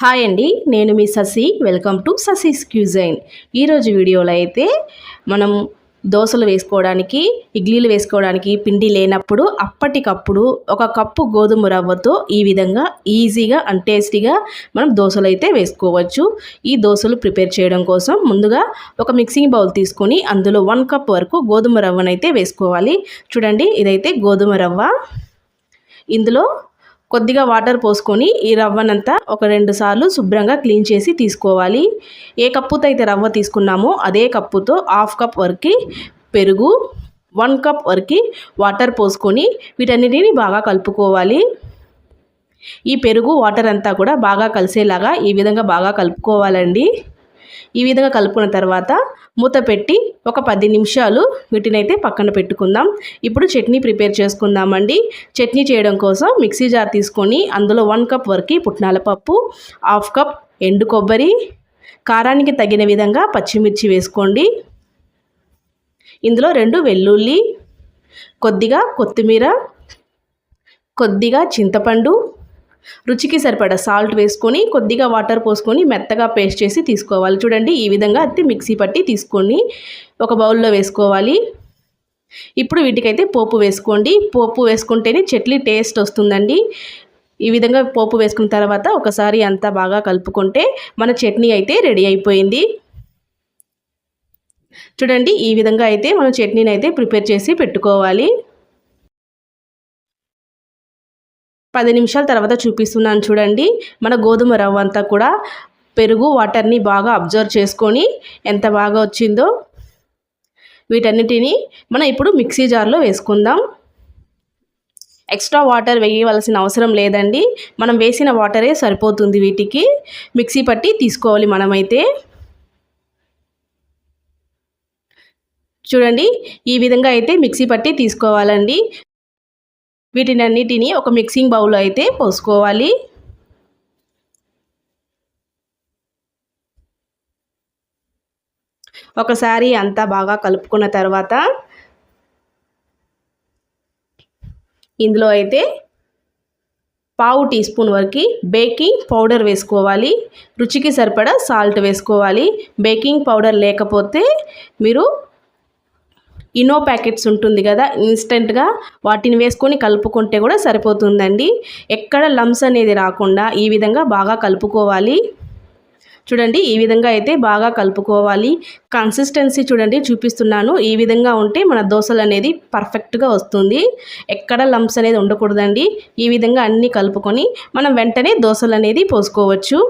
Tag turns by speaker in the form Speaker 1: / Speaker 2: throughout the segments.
Speaker 1: Hi అండి నేను మీ Sasi. Welcome to Sasi's cuisine. ఈరోజు వీడియోలో అయితే మనం దోశలు వేసుకోవడానికి ఇడ్లీలు వేసుకోవడానికి పిండి లేనప్పుడు అప్పటికప్పుడు ఒక కప్పు గోధుమ రవ్వతో ఈ విధంగా ఈజీగా అండ్ టేస్టీగా మనం దోశలు అయితే వేసుకోవచ్చు. ఈ దోశలు ప్రిపేర్ చేయడం కోసం ముందుగా ఒక మిక్సింగ్ బౌల్ తీసుకొని అందులో వన్ కప్ వరకు గోధుమ రవ్వనైతే వేసుకోవాలి. చూడండి ఇదైతే గోధుమ రవ్వ. ఇందులో కొద్దిగా వాటర్ పోసుకొని ఈ రవ్వనంతా ఒక రెండు సార్లు శుభ్రంగా క్లీన్ చేసి తీసుకోవాలి. ఏ కప్పుతో అయితే రవ్వ తీసుకున్నామో అదే కప్పుతో హాఫ్ కప్ వరకు పెరుగు వన్ కప్ వరకు వాటర్ పోసుకొని వీటన్నిటిని బాగా కలుపుకోవాలి. ఈ పెరుగు వాటర్ అంతా కూడా బాగా కలిసేలాగా ఈ విధంగా బాగా కలుపుకోవాలండి. ఈ విధంగా కలుపుకున్న తర్వాత మూత పెట్టి ఒక పది నిమిషాలు వీటినైతే పక్కన పెట్టుకుందాం. ఇప్పుడు చట్నీ ప్రిపేర్ చేసుకుందామండి. చట్నీ చేయడం కోసం మిక్సీ జార్ తీసుకొని అందులో వన్ కప్ వరకు పుట్నాల పప్పు హాఫ్ కప్ ఎండు కొబ్బరి కారానికి తగిన విధంగా పచ్చిమిర్చి వేసుకోండి. ఇందులో రెండు వెల్లుల్లి కొద్దిగా కొత్తిమీర కొద్దిగా చింతపండు రుచికి సరిపడా సాల్ట్ వేసుకొని కొద్దిగా వాటర్ పోసుకొని మెత్తగా పేస్ట్ చేసి తీసుకోవాలి. చూడండి ఈ విధంగా అతి మిక్సీ పట్టి తీసుకొని ఒక బౌల్లో వేసుకోవాలి. ఇప్పుడు వీటికైతే పోపు వేసుకోండి. పోపు వేసుకుంటేనే చట్నీ టేస్ట్ వస్తుందండి. ఈ విధంగా పోపు వేసుకున్న తర్వాత ఒకసారి అంతా బాగా కలుపుకుంటే మన చట్నీ అయితే రెడీ అయిపోయింది. చూడండి ఈ విధంగా అయితే మనం చట్నీని అయితే ప్రిపేర్ చేసి పెట్టుకోవాలి. పది నిమిషాల తర్వాత చూపిస్తున్నాను చూడండి. మన గోధుమ రవ్వ అంతా కూడా పెరుగు వాటర్ని బాగా అబ్జర్వ్ చేసుకొని ఎంత బాగా వచ్చిందో వీటన్నిటిని మనం ఇప్పుడు మిక్సీ జార్లో వేసుకుందాం. ఎక్స్ట్రా వాటర్ వేయవలసిన అవసరం లేదండి. మనం వేసిన వాటరే సరిపోతుంది వీటికి. మిక్సీ పట్టి తీసుకోవాలి మనమైతే. చూడండి ఈ విధంగా అయితే మిక్సీ పట్టి తీసుకోవాలండి. వీటిని అన్నిటిని ఒక మిక్సింగ్ బౌల్లో అయితే పోసుకోవాలి. ఒకసారి అంతా బాగా కలుపుకున్న తర్వాత ఇందులో అయితే పావు టీ స్పూన్ వరకు బేకింగ్ పౌడర్ వేసుకోవాలి. రుచికి సరిపడా సాల్ట్ వేసుకోవాలి. బేకింగ్ పౌడర్ లేకపోతే మీరు ఇనో ప్యాకెట్స్ ఉంటుంది కదా ఇన్స్టెంట్గా వాటిని వేసుకొని కలుపుకుంటే కూడా సరిపోతుందండి. ఎక్కడ లమ్స్ అనేది రాకుండా ఈ విధంగా బాగా కలుపుకోవాలి. చూడండి ఈ విధంగా అయితే బాగా కలుపుకోవాలి. కన్సిస్టెన్సీ చూడండి చూపిస్తున్నాను. ఈ విధంగా ఉంటే మన దోశలు అనేది పర్ఫెక్ట్గా వస్తుంది. ఎక్కడ లంప్స్ అనేది ఉండకూడదండి. ఈ విధంగా అన్నీ కలుపుకొని మనం వెంటనే దోశలు అనేది పోసుకోవచ్చు.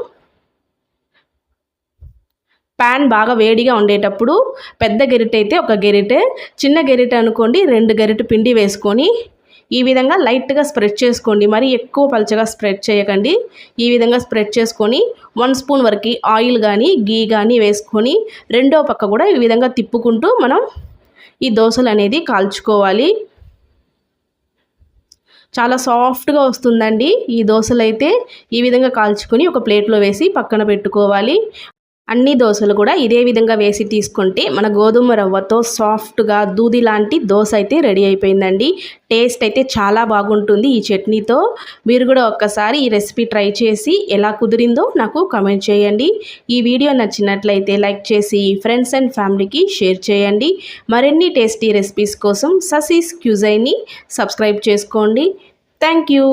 Speaker 1: ప్యాన్ బాగా వేడిగా ఉండేటప్పుడు పెద్ద గెరిటె అయితే ఒక గెరిటె చిన్న గెరిటె అనుకోండి రెండు గెరిటె పిండి వేసుకొని ఈ విధంగా లైట్గా స్ప్రెడ్ చేసుకోండి. మరి ఎక్కువ పలచగా స్ప్రెడ్ చేయకండి. ఈ విధంగా స్ప్రెడ్ చేసుకొని వన్ స్పూన్ వరకు ఆయిల్ కానీ గీ కానీ వేసుకొని రెండో పక్క కూడా ఈ విధంగా తిప్పుకుంటూ మనం ఈ దోశలు అనేది కాల్చుకోవాలి. చాలా సాఫ్ట్గా వస్తుందండి ఈ దోశలు అయితే ఈ విధంగా కాల్చుకొని ఒక ప్లేట్లో వేసి పక్కన పెట్టుకోవాలి. అన్ని దోశలు కూడా ఇదే విధంగా వేసి తీసుకుంటే మన గోధుమ రవ్వతో సాఫ్ట్గా దూది లాంటి దోశ అయితే రెడీ అయిపోయిందండి. టేస్ట్ అయితే చాలా బాగుంటుంది ఈ చట్నీతో. మీరు కూడా ఒక్కసారి ఈ రెసిపీ ట్రై చేసి ఎలా కుదిరిందో నాకు కమెంట్ చేయండి. ఈ వీడియో నచ్చినట్లయితే లైక్ చేసి ఫ్రెండ్స్ అండ్ ఫ్యామిలీకి షేర్ చేయండి. మరిన్ని టేస్టీ రెసిపీస్ కోసం ససీస్ క్యూజైని సబ్స్క్రైబ్ చేసుకోండి. Thank you.